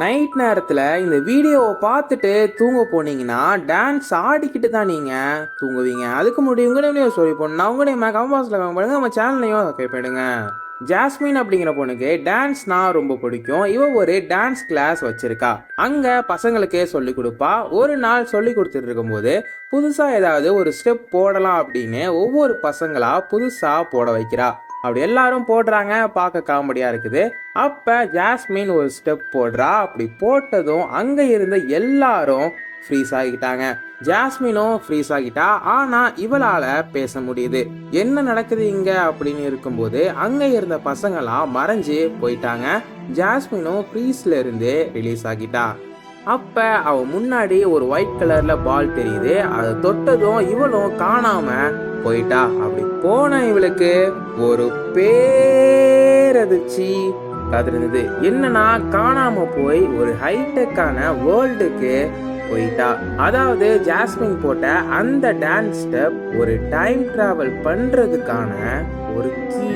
Night நேரத்தில் இந்த வீடியோவை பார்த்துட்டு தூங்க போனீங்கன்னா டான்ஸ் ஆடிக்கிட்டு தான் நீங்கள் தூங்குவீங்க. அதுக்கு முன்னாடி உங்களையும் சொல்லி போடணும். உங்களையும் கம்பாஸில் பண்ணுங்க. நம்ம சேனல்லையும் கேட்பிடுங்க ஜாஸ்மின் அப்படிங்கிற பொண்ணுக்கு டான்ஸ்னா ரொம்ப பிடிக்கும். இவ ஒரு டான்ஸ் கிளாஸ் வச்சிருக்கா. அங்க பசங்களுக்கு சொல்லி கொடுப்பா. ஒரு நாள் சொல்லி கொடுத்துட்டு இருக்கும்போது புதுசா ஏதாவது ஒரு ஸ்டெப் போடலாம் அப்படின்னு ஒவ்வொரு பசங்களா புதுசா போட வைக்கிறா. அப்படி எல்லாரும் போடுறாங்க பார்க்க காமெடியாக இருக்குது. அப்போ ஜாஸ்மின் ஒரு ஸ்டெப் போடுறா. அப்படி போட்டதும் அங்கே இருந்த எல்லாரும் ஃப்ரீஸ் ஆகிட்டாங்க. ஜாஸ்மினும் ஃப்ரீஸ் ஆகிட்டா. ஆனால் இவளால் பேச முடியுது. என்ன நடக்குது இங்கே அப்படின்னு இருக்கும்போது அங்கே இருந்த பசங்களாம் மறைஞ்சு போயிட்டாங்க. ஜாஸ்மினும் ஃப்ரீஸ்ல இருந்து ரிலீஸ் ஆகிட்டா. அப்ப அவ முன்னாடி ஒரு ஒயிட் கலர்ல பால் தெரியுது. அதை தொட்டதும் இவளும் காணாம போயிட்டா. அப்படி போன இவளுக்கு ஒரு பேரதிர்ச்சி காத்திருந்தது என்னன்னா காணாம போய் ஒரு ஹைடெக்கான வேர்ல்டுக்கு போயிட்டா. அதாவது ஜாஸ்மின் போட்ட அந்த டான்ஸ் ஸ்டெப் ஒரு டைம் டிராவல் பண்றதுக்கான ஒரு கீ